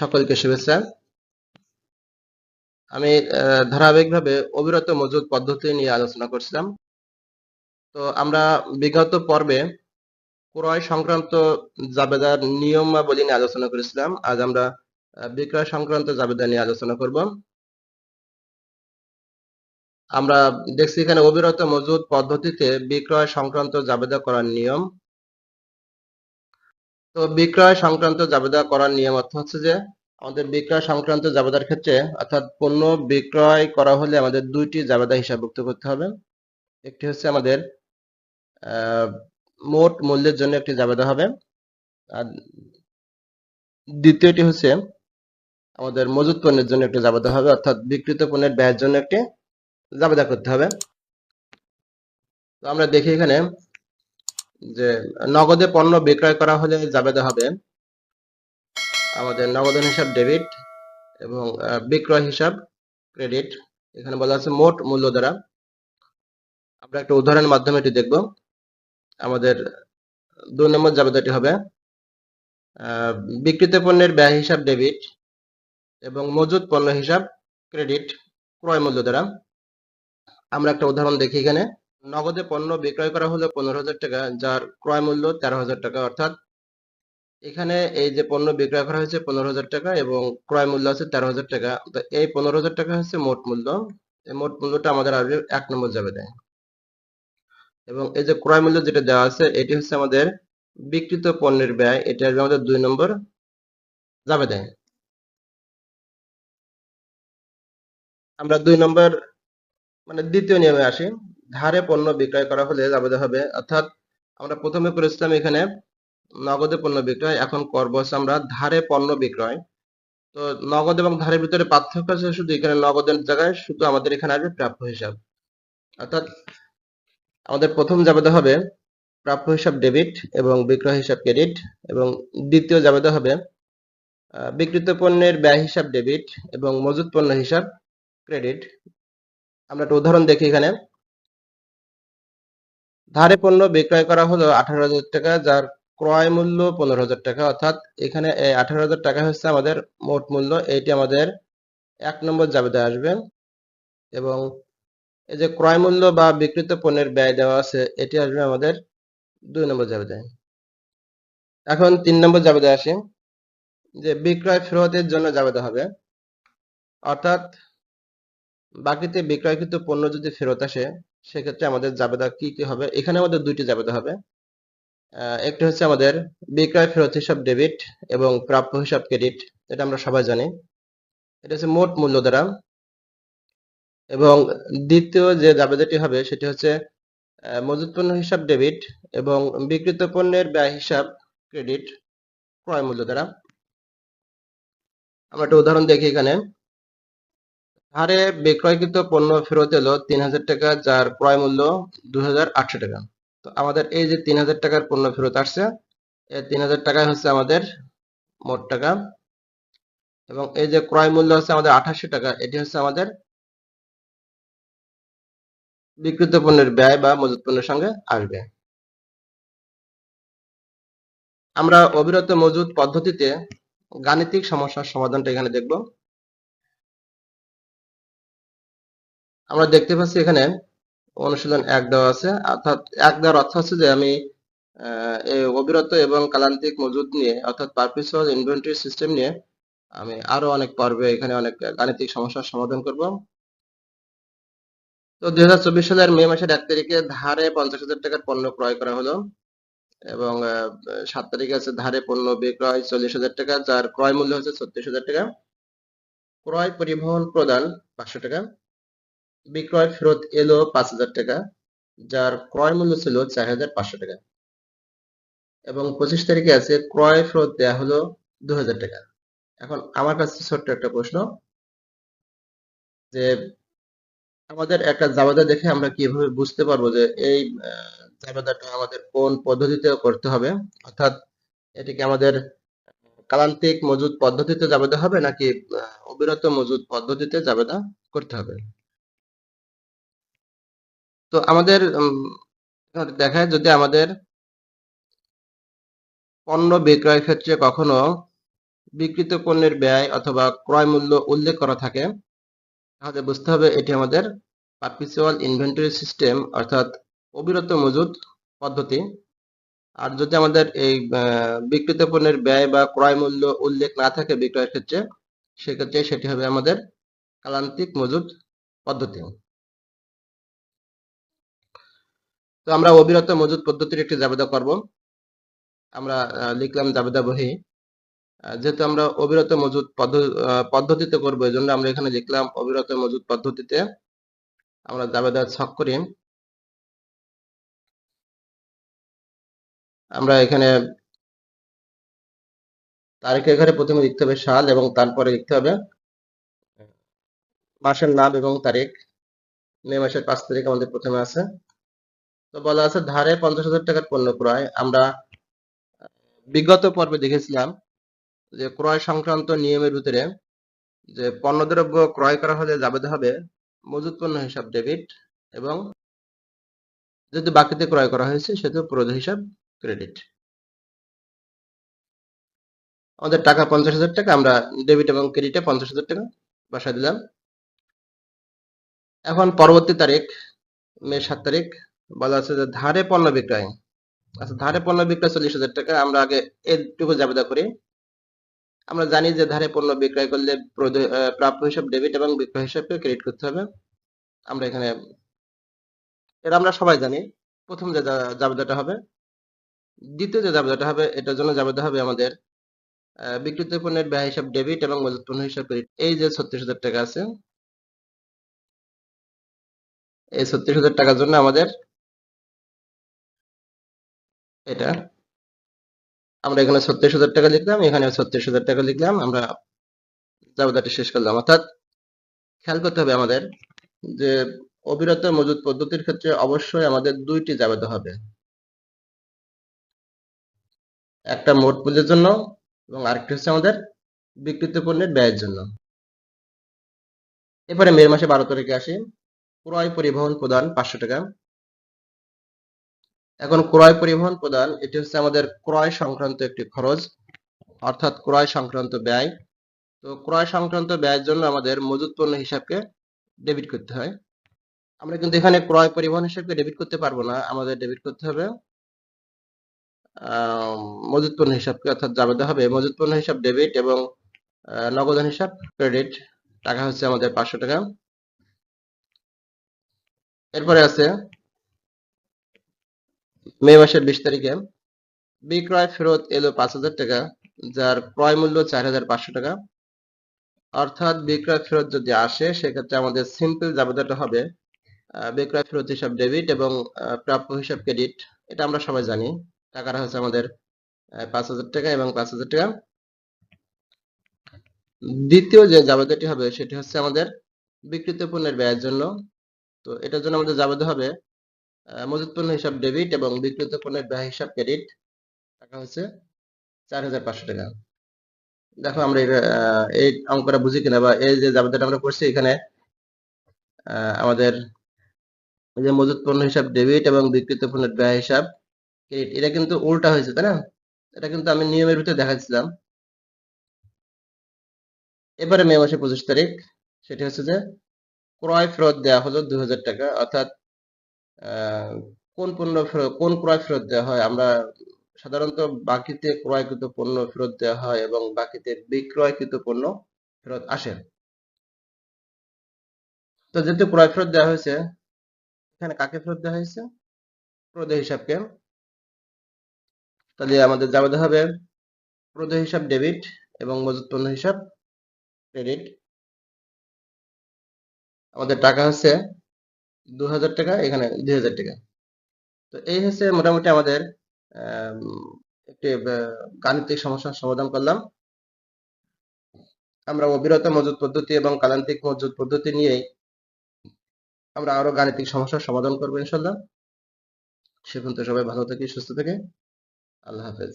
সকলকে শুভেচ্ছা। আমি ধারাবাহিকভাবে অবিরত মজুদ পদ্ধতি নিয়ে আলোচনা করছিলাম। তো আমরা বিগত পর্বে ক্রয় সংক্রান্ত জাবেদার নিয়মাবলী নিয়ে আলোচনা করেছিলাম। আজ আমরা বিক্রয় সংক্রান্ত জাবেদা নিয়ে আলোচনা করব। আমরা দেখছি এখানে অবিরত মজুদ পদ্ধতিতে বিক্রয় সংক্রান্ত জাবেদা করার নিয়ম। তো বিক্রয় সংক্রান্ত জাবেদা করার নিয়ম অর্থ হচ্ছে যে, আমাদের বিক্রয় সংক্রান্ত জাবেদার ক্ষেত্রে অর্থাৎ পণ্য বিক্রয় করা হলে আমাদের দুইটি জাবেদা হিসাবভুক্ত করতে হবে। একটি হচ্ছে আমাদের মোট মূল্যের জন্য একটি জাবেদা হবে। আর দ্বিতীয়টি হচ্ছে আমাদের মজুত পণ্যের জন্য একটি জাবেদা হবে, অর্থাৎ বিক্রিত পণ্যের ব্যয়ের জন্য একটি জাবেদা করতে হবে। তো আমরা দেখি এখানে যে নগদে পণ্য বিক্রয় করা হলে জাবেদা হবে। আমাদের নগদান হিসাব ডেবিট এবং বিক্রয় হিসাব ক্রেডিট। এখানে বলা আছে মোট মূল্য দ্বারা। আমরা একটা উদাহরণের মাধ্যমে এটি দেখব। আমাদের দুই নম্বর জাবেদাটি হবে বিক্রিত পণ্যের ব্যয় হিসাব ডেবিট এবং মজুদ পণ্য হিসাব ক্রেডিট ক্রয় মূল্য দ্বারা। আমরা একটা উদাহরণ দেখি এখানে। নগদে পণ্য বিক্রয় করা হলো পনেরো হাজার টাকা, যার ক্রয় মূল্য তেরো হাজার টাকা। অর্থাৎ এখানে এই যে পণ্য বিক্রয় করা হয়েছে পনেরো হাজার টাকা এবং ক্রয় মূল্য আছে তেরো হাজার টাকা এই পনেরো হাজার টাকা হচ্ছে মোট মূল্য। এই মোট মূল্যটা আমাদের আসবে এক নম্বর যাবে দেয়। এবং এই যে ক্রয় মূল্য যেটা দেওয়া আছে, এটি হচ্ছে আমাদের বিক্রিত পণ্যের ব্যয়, এটা আসবে আমাদের দুই নম্বর যাবে দেয়। আমরা দুই নম্বর মানে দ্বিতীয় নিয়মে আসি। ধারে পণ্য বিক্রয় করা হলে জাবেদা হবে। অর্থাৎ আমরা প্রথমে করেছিলাম এখানে নগদে পণ্য বিক্রয়, এখন করব আমরা ধারে পণ্য বিক্রয়। তো নগদ এবং ধারের ভিতরে পার্থক্য আছে শুধু এখানে নগদের জায়গায়, শুধু আমাদের এখানে আসবে প্রাপ্য হিসাব। অর্থাৎ আমাদের প্রথম জাবেদা হবে প্রাপ্য হিসাব ডেবিট এবং বিক্রয় হিসাব ক্রেডিট এবং দ্বিতীয় জাবেদা হবে বিক্রিত পণ্যের ব্যয় হিসাব ডেবিট এবং মজুত পণ্য হিসাব ক্রেডিট। আমরা একটা উদাহরণ দেখি এখানে। ধারে পণ্য বিক্রয় করা হলো আঠারো হাজার টাকা, যার ক্রয় মূল্য পনেরো হাজার টাকা। অর্থাৎ এখানে এই আঠারো হাজার টাকা হচ্ছে আমাদের মোট মূল্য। এইটি আমাদের এক নম্বর জাবেদা আসবে। এবং এই যে ক্রয় মূল্য বা বিক্রিত পণ্যের ব্যয় দেওয়া আছে, এটি আসবে আমাদের দুই নম্বর জাবেদায় এখন তিন নম্বর জাবেদা আসি, যে বিক্রয় ফেরতের জন্য জাবেদা হবে। অর্থাৎ বাকিতে বিক্রয়কৃত পণ্য যদি ফেরত আসে সেক্ষেত্রে আমাদের জাবেদা কি কি হবে? এখানে আমাদের দুইটি জাবেদা হবে। একটি হচ্ছে আমাদের বিক্রয় ফেরত হিসাব ডেবিট এবং প্রাপ্য হিসাব ক্রেডিট এটা আমরা সবাই জানি। এটা হচ্ছে মোট মূল্য দ্বারা। এবং দ্বিতীয় যে জাবেদাটি হবে, সেটি হচ্ছে মজুত পণ্য হিসাব ডেবিট এবং বিক্রিত পণ্যের ব্যয় হিসাব ক্রেডিট ক্রয় মূল্য দ্বারা। আমরা একটা উদাহরণ দেখি এখানে। হারে বিক্রয়কৃত পণ্য ফেরত এলো তিন হাজার টাকা, যার ক্রয় মূল্য দুই হাজার আটশো টাকা। তো আমাদের এই যে তিন হাজার টাকার পণ্য ফেরত আসছে, এই তিন হাজার টাকায় হচ্ছে আমাদের মোট টাকা। এবং এই যে ক্রয় মূল্য হচ্ছে আমাদের আঠাশশো টাকা, এটি হচ্ছে আমাদের বিক্রিত পণ্যের ব্যয় বা মজুত পণ্যের সঙ্গে আসবে। আমরা অবিরত মজুদ পদ্ধতিতে গাণিতিক সমস্যার সমাধানটা এখানে দেখব। আমরা দেখতে পাচ্ছি এখানে অনুশীলন এক দেওয়া আছে। অর্থাৎ এক দেওয়ার অর্থ হচ্ছে যে আমি অবিরত এবং কালান্তিক মজুদ নিয়ে, অর্থাৎ পারপিচুয়াল ইনভেন্টরি সিস্টেম নিয়ে আমি আরও অনেক পর্বে এখানে অনেক গাণিতিক সমস্যার সমাধান করব। তো দুই হাজার চব্বিশ সালের মে মাসের এক তারিখে ধারে পঞ্চাশ হাজার টাকার পণ্য ক্রয় করা হলো এবং সাত তারিখে আছে ধারে পণ্য বিক্রয় চল্লিশ হাজার টাকা, যার ক্রয় মূল্য হচ্ছে ছত্রিশ হাজার টাকা। ক্রয় পরিবহন প্রদান পাঁচশো টাকা। বিক্রয় ফেরত এলো পাঁচ হাজার টাকা, যার ক্রয় মূল্য ছিল চার হাজার পাঁচশো টাকা। এবং পঁচিশ তারিখে আছে, ক্রয় ফেরত দেওয়া হলো দু হাজার টাকা। এখন আমার কাছে ছোট্ট একটা প্রশ্ন, যে আমাদের একটা জাবেদা দেখে আমরা কীভাবে বুঝতে পারব যে এই জাবেদাটা আমাদের কোন পদ্ধতিতে করতে হবে? অর্থাৎ এটিকে আমাদের কালান্তিক মজুদ পদ্ধতিতে জাবেদা হবে, নাকি অবিরত মজুদ পদ্ধতিতে জাবেদা করতে হবে? তো আমাদের দেখায় যদি আমাদের পণ্য বিক্রয়ের ক্ষেত্রে কখনো বিক্রিত পণ্যের ব্যয় অথবা ক্রয় মূল্য উল্লেখ করা থাকে, তাহলে বুঝতে হবে এটি আমাদের পারপিচুয়াল ইনভেন্টরি সিস্টেম অর্থাৎ অবিরত মজুদ পদ্ধতি। আর যদি আমাদের এই বিক্রিত পণ্যের ব্যয় বা ক্রয় মূল্য উল্লেখ না থাকে বিক্রয়ের ক্ষেত্রে, সেক্ষেত্রে সেটি হবে আমাদের কালান্তিক মজুদ পদ্ধতি। তো আমরা অবিরত মজুদ পদ্ধতির একটি জাবেদা করব। আমরা লিখলাম জাবেদা বহি। যেহেতু আমরা অবিরত মজুদ পদ্ধতিতে করব এই জন্য আমরা এখানে লিখলাম অবিরত মজুদ পদ্ধতিতে আমরা জাবেদা ছক করি। আমরা এখানে তারিখের ঘরে প্রথমে লিখতে হবে সাল এবং তারপরে লিখতে হবে মাসের নাম এবং তারিখ। মে মাসের পাঁচ তারিখ আমাদের প্রথমে আছে। তো বলা আছে ধারে পঞ্চাশ হাজার টাকার পণ্য ক্রয়। আমরা বিগত পর্বে দেখেছিলাম যে ক্রয় সংক্রান্ত নিয়মের ভিতরে যে পণ্যদ্রব্য ক্রয় করা হলে যাবে হবে মজুত পণ্য হিসাব ডেবিট এবং যদি বাকিতে ক্রয় করা হয়েছে সেটা প্রদ হিসাব ক্রেডিট। আমাদের টাকা পঞ্চাশ হাজার টাকা, আমরা ডেবিট এবং ক্রেডিটে পঞ্চাশ হাজার টাকা বসা দিলাম। এখন পরবর্তী তারিখ, মে সাত তারিখ বলা আছে যে ধারে পণ্য বিক্রয়। আচ্ছা ধারে পণ্য বিক্রয় চল্লিশ হাজার টাকা। আমরা আগে এটুকু জাবেদা করি। আমরা জানি যে ধারে পণ্য বিক্রয় করলে প্রাপ্য হিসাব ডেবিট এবং বিক্রয় হিসাবকে ক্রেডিট করতে হবে। আমরা এখানে এটা আমরা সবাই জানি। প্রথম যে জাবেদাটা হবে। দ্বিতীয় যে জাবেদাটা হবে, এটার জন্য জাবেদা হবে আমাদের বিক্রিত পণ্যের ব্যয় হিসাব ডেবিট এবং মজুত পণ্য হিসাব ক্রেডিট। এই যে ছত্রিশ হাজার টাকা আছে, এই ছত্রিশ হাজার টাকার জন্য আমাদের এটা। আমরা এখানে ছত্রিশ হাজার টাকা লিখলাম, এখানে ছত্রিশ হাজার টাকা লিখলাম, আমরা জাবেদাটি শেষ করলাম। অর্থাৎ খেয়াল করতে হবে আমাদের যে অবিরত মজুদ পদ্ধতির ক্ষেত্রে অবশ্যই আমাদের দুইটি জাবেদা হবে। একটা মোট মূল্যের জন্য এবং আরেকটি হচ্ছে আমাদের বিক্রিত পণ্যের ব্যয়ের জন্য। এরপরে মে মাসে বারো তারিখে আসি। ক্রয় পরিবহন প্রদান পাঁচশো টাকা। এখন ক্রয় পরিবহন প্রদান, এটি হচ্ছে আমাদের ক্রয় সংক্রান্ত একটি খরচ, অর্থাৎ ক্রয় সংক্রান্ত ব্যয়। তো ক্রয় সংক্রান্ত ব্যয়ের জন্য আমাদের মজুত পণ্য হিসাবকে ডেবিট করতে হয়। আমরা কিন্তু এখানে ক্রয় পরিবহন হিসাবকে ডেবিট করতে পারব না, আমাদের ডেবিট করতে হবে মজুত পণ্য হিসাবকে অর্থাৎ জাবেদা হবে। মজুত পণ্য হিসাব ডেবিট এবং নগদান হিসাব ক্রেডিট টাকা হচ্ছে আমাদের পাঁচশো টাকা। এরপরে আছে মে মাসের বিশ তারিখে বিক্রয় ফেরত এলো পাঁচ হাজার টাকা, যার ক্রয় মূল্য চার হাজার পাঁচশো টাকা। অর্থাৎ বিক্রয় ফেরত যদি আসে, সেক্ষেত্রে আমাদের সিম্পল জাবেদাটা হবে বিক্রয় ফেরত হিসাব ডেবিট এবং প্রাপ্য হিসাব ক্রেডিট এটা আমরা সবাই জানি। টাকাটা হচ্ছে আমাদের পাঁচ হাজার টাকা এবং পাঁচ হাজার টাকা। দ্বিতীয় যে জাবেদাটি হবে, সেটি হচ্ছে আমাদের বিক্রিত পণ্যের ব্যয়ের জন্য। তো এটার জন্য আমাদের জাবেদা হবে মজুত পণ্য হিসাব ডেবিট এবং বিক্রিত পণ্যের ব্যয় হিসাব ক্রেডিট টাকা হচ্ছে চার হাজার পাঁচশো টাকা। দেখো আমরা এই অঙ্কটা বুঝি কিনা বা এই যে জাবেদাটা আমরা করছি এখানে আমাদের যে মজুত পণ্য হিসাব ডেবিট এবং বিক্রিত পণ্যের ব্যয় হিসাব ক্রেডিট এটা কিন্তু উল্টা হয়েছে, তাই না? এটা কিন্তু আমি নিয়মের ভিতরে দেখাচ্ছিলাম। এবারে মে মাসের পঁচিশ তারিখ, সেটি হচ্ছে যে ক্রয় ফেরত দেওয়া হলো দুই হাজার টাকা, অর্থাৎ কোন পণ্য কোন ক্রয় ফেরত দেওয়া হয়? আমরা সাধারণত বাকিতে ক্রয়কৃত পণ্য ফেরত দেওয়া হয় এবং বাকিতে বিক্রয়কৃত পণ্য ফেরত আসে। তো যেহেতু ক্রয় ফেরত দেওয়া হয়েছে, এখানে কাকে ফেরত দেওয়া হয়েছে? প্রদেয় হিসাবকে। তাহলে আমাদের জাবেদা হবে, প্রদেয় হিসাব ডেবিট এবং মজুত পণ্য হিসাব ক্রেডিট। আমাদের টাকা হচ্ছে দু হাজার টাকা, এখানে দুই হাজার টাকা। তো এই হচ্ছে মোটামুটি আমাদের একটি গাণিতিক সমাধান করলাম। আমরা অবিরত মজুদ পদ্ধতি এবং কালান্তিক মজুদ পদ্ধতি নিয়েই আমরা আরও গাণিতিক সমস্যার সমাধান করব ইনশাল্লাহ সে পর্যন্ত সবাই ভালো থেকে, সুস্থ থেকে। আল্লাহ হাফেজ।